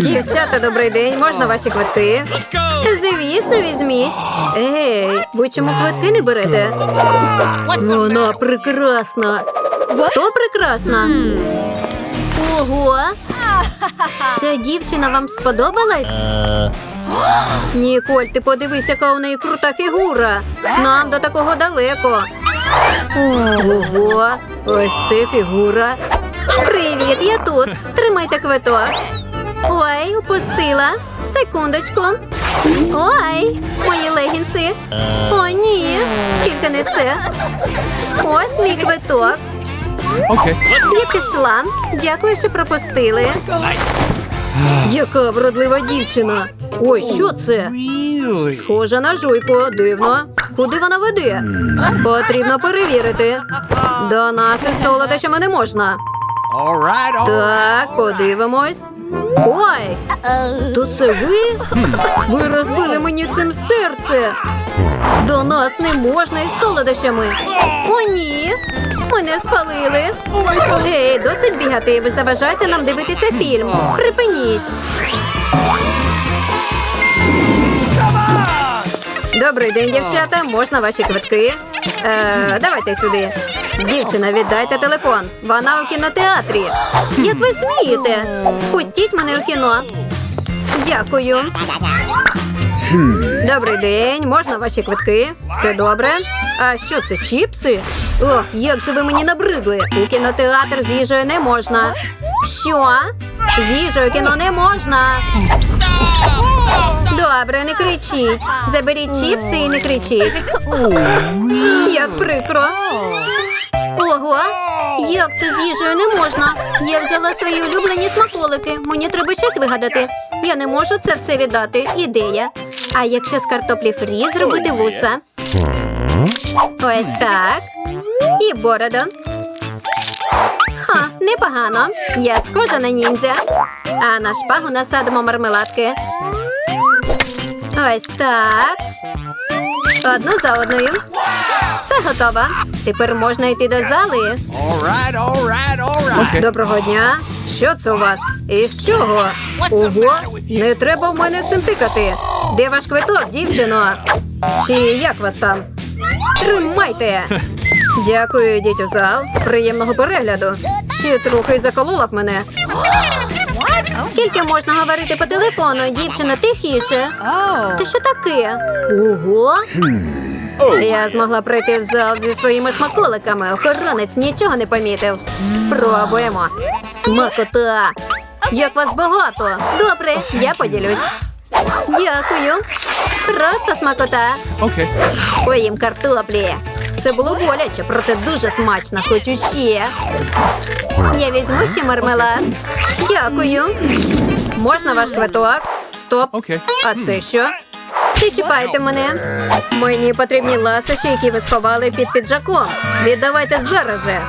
Дівчата, добрий день. Можна ваші квитки? Звісно, візьміть. Ей, ви чому квитки не берете? Вона прекрасна. Хто прекрасна? Ого. Ця дівчина вам сподобалась? Ніколь, ти подивись, яка у неї крута фігура. Нам до такого далеко. Ого, ось це фігура. Привіт, я тут. Тримайте квиток. Ой, упустила. Секундочку. Ой, мої легінси. О, ні, тільки не це. Ось мій квиток. Okay. Я пішла. Дякую, що пропустили. Яка вродлива дівчина. Ой, що це? Схожа на жуйку. Дивно. Куди вона веде? Потрібно перевірити. До нас із солодощами не можна. Так, подивимось. Ой, то це ви? Ви розбили мені цим серце. До нас не можна із солодощами. О, ні. Мене спалили. Гей, досить бігати. Ви заважаєте нам дивитися фільм. Припиніть. Добрий день, дівчата. Можна ваші квитки? Е, давайте сюди. Дівчина, віддайте телефон. Вона у кінотеатрі. Як ви смієте? Пустіть мене у кіно. Дякую. Добрий день, можна ваші квитки? Все добре? А що це, чіпси? Ох, як же ви мені набридли. У кінотеатр з їжею не можна. Що? З їжею кіно не можна. Добре, не кричіть. Заберіть чіпси і не кричіть. Як прикро. Ого, як це з їжею не можна? Я взяла свої улюблені смаколики. Мені треба щось вигадати. Я не можу це все віддати. Ідея. А якщо з картоплі фрі зробити вуса? Ось так. І бороду. Непогано. Я схожа на ніндзя. А на шпагу насадимо мармеладки. Ось так. Одну за одною. Все готово. Тепер можна йти до зали. Доброго дня. Що це у вас? І з чого? Ого, не треба в мене цим тикати. Де ваш квиток, дівчино? Чи як вас там? Тримайте. Дякую, йдіть у зал. Приємного перегляду. Ще трохи заколола б мене. Скільки можна говорити по телефону, дівчина, тихіше. Ти що таке? Ого. Я змогла пройти в зал зі своїми смаколиками. Охоронець нічого не помітив. Спробуємо. Смакота. Як вас багато. Добре, я поділюсь. Дякую. Просто смакота. Поїм картоплі. Це було боляче, проте дуже смачно. Хочу ще. Я візьму ще мармелад. Дякую. Можна ваш квиток? Стоп. А це що? Ти чіпайте мене. Мені потрібні ласощі, які ви сховали під піджаком. Віддавайте зараз же.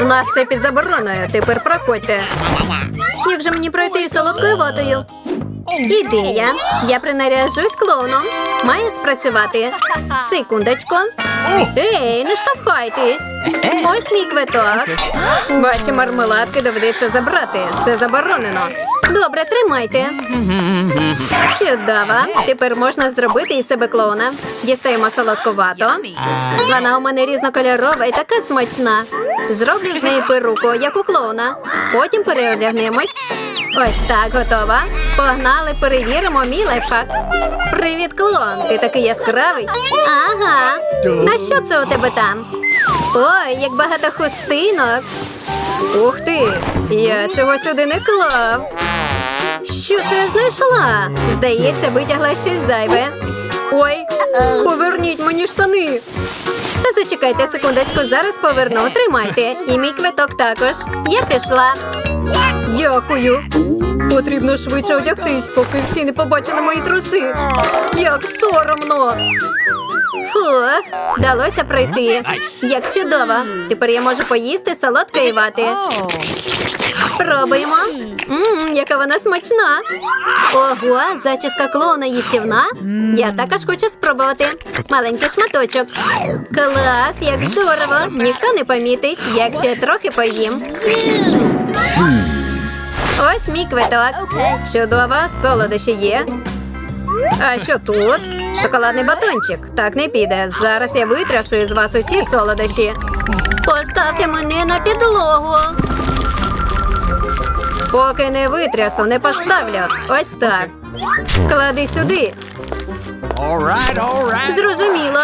В нас це під забороною. Тепер проходьте. Як же мені пройти із солодкою ватою? Ідея. Я принаряжусь клоуном. Має спрацювати. Секундочку. Ей, не штовхайтесь. Ось мій квиток. Ваші мармеладки доведеться забрати. Це заборонено. Добре, тримайте. Чудово. Тепер можна зробити із себе клоуна. Дістаємо солодковато. Вона у мене різнокольорова і така смачна. Зроблю з неї перуку, як у клоуна. Потім переодягнемось. Ось так, готова. Погнали, перевіримо мій лайфхак. Привіт, клон. Ти такий яскравий. Ага. А що це у тебе там? Ой, як багато хустинок. Ух ти! Я цього сюди не клав. Що це знайшла? Здається, витягла щось зайве. Ой, поверніть мені штани. Та зачекайте секундочку, зараз поверну. Тримайте. І мій квиток також. Я пішла. Дякую. Потрібно швидше одягтись, поки всі не побачили мої труси. Як соромно. Фух, вдалося пройти. Як чудово. Тепер я можу поїсти солодкої вати. Спробуємо. Мм, яка вона смачна. Ого, зачіска клоуна їстівна. Я також хочу спробувати. Маленький шматочок. Клас, як здорово. Ніхто не помітить, якщо я трохи поїм. Ось мій квиток. Чудово, солодощі є. А що тут? Шоколадний батончик. Так не піде. Зараз я витрясу із вас усі солодощі. Поставте мене на підлогу. Поки не витрясу, не поставлю. Ось так. Клади сюди. Зрозуміло.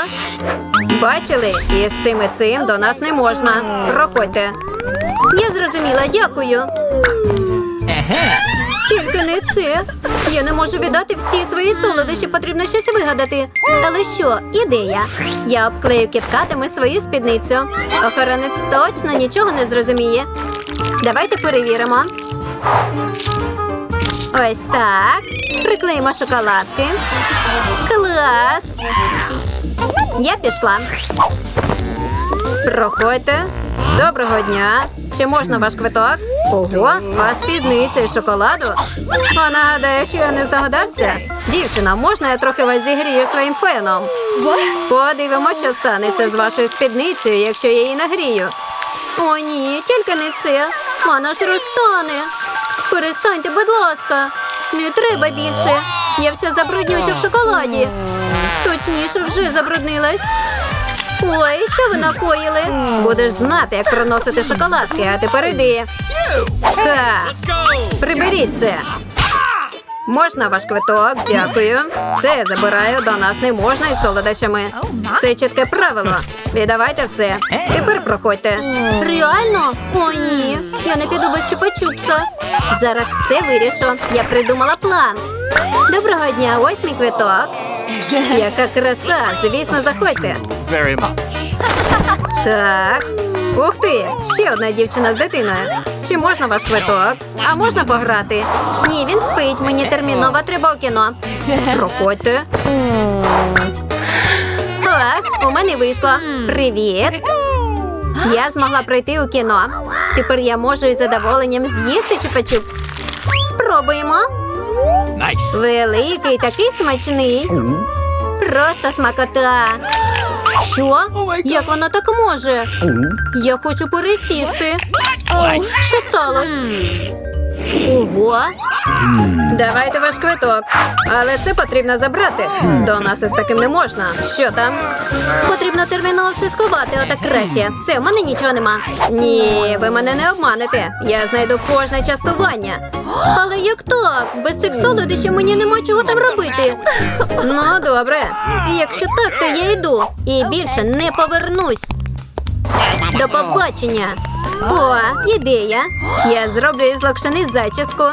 Бачили, і з цим і цим до нас не можна. Проходьте. Я зрозуміла, дякую. Тільки не це. Я не можу віддати всі свої солодощі, потрібно щось вигадати. Але що, ідея? Я обклею кіткатами свою спідницю. Охоронець точно нічого не зрозуміє. Давайте перевіримо. Ось так. Приклеїмо шоколадки. Клас. Я пішла. Проходьте. Доброго дня. Чи можна ваш квиток? Ого, а спідниця із шоколаду? Вона гадає, що я не здогадався. Дівчина, можна я трохи вас зігрію своїм феном? Подивимо, що станеться з вашою спідницею, якщо я її нагрію. О, ні, тільки не це. Вона ж розтане. Перестаньте, будь ласка. Не треба більше. Я вся забруднююся в шоколаді. Точніше, вже забруднилась. Ой, що ви накоїли? Будеш знати, як проносити шоколадки, а тепер іди. Так, приберіть це. Можна ваш квиток, дякую. Це я забираю, до нас не можна із солодощами. Це чітке правило. Віддавайте все. Тепер проходьте. Реально? О, ні. Я не піду без чупа-чупса. Зараз все вирішу. Я придумала план. Доброго дня, ось мій квиток. Яка краса! Звісно, заходьте. Very much. Так. Ух ти! Ще одна дівчина з дитиною. Чи можна ваш квиток? А можна пограти? Ні, він спить. Мені терміново треба у кіно. Проходьте. Так, у мене вийшло. Привіт. Я змогла пройти у кіно. Тепер я можу із задоволенням з'їсти чупа-чупс. Спробуємо. Nice. Великий, такий смачний. Просто смакота. Що? Як вона так може? Я хочу пересісти. Що сталося? Ого. Давайте ваш квиток. Але це потрібно забрати. До нас із таким не можна. Що там? Потрібно терміново все сховати, отак краще. Все, в мене нічого нема. Ні, ви мене не обманете. Я знайду кожне частування. Але як так? Без цих солодощів мені нема чого там робити. Ну, добре. Якщо так, то я йду. І більше не повернусь. До побачення. О, ідея. Я зроблю із локшини зачіску.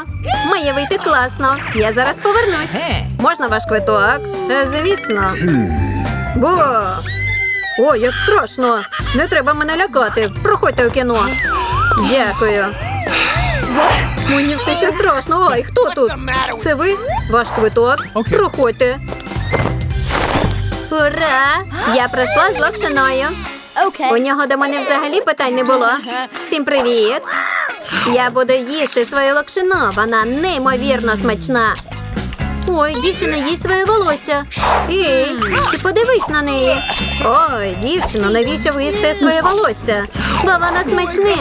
Має вийти класно. Я зараз повернусь. Можна ваш квиток? Е, Звісно. Бо. О, як страшно. Не треба мене лякати. Проходьте у кіно. Дякую. Мені все ще страшно. Ой, хто тут? Це ви? Ваш квиток? Проходьте. Ура! Я пройшла з локшиною. У нього до мене взагалі питань не було. Всім привіт! Я буду їсти своє локшино. Вона неймовірно смачна. Ой, дівчина їсть своє волосся. Ей, ти подивись на неї. Ой, дівчино, навіщо ви їсте своє волосся? Бо воно смачне.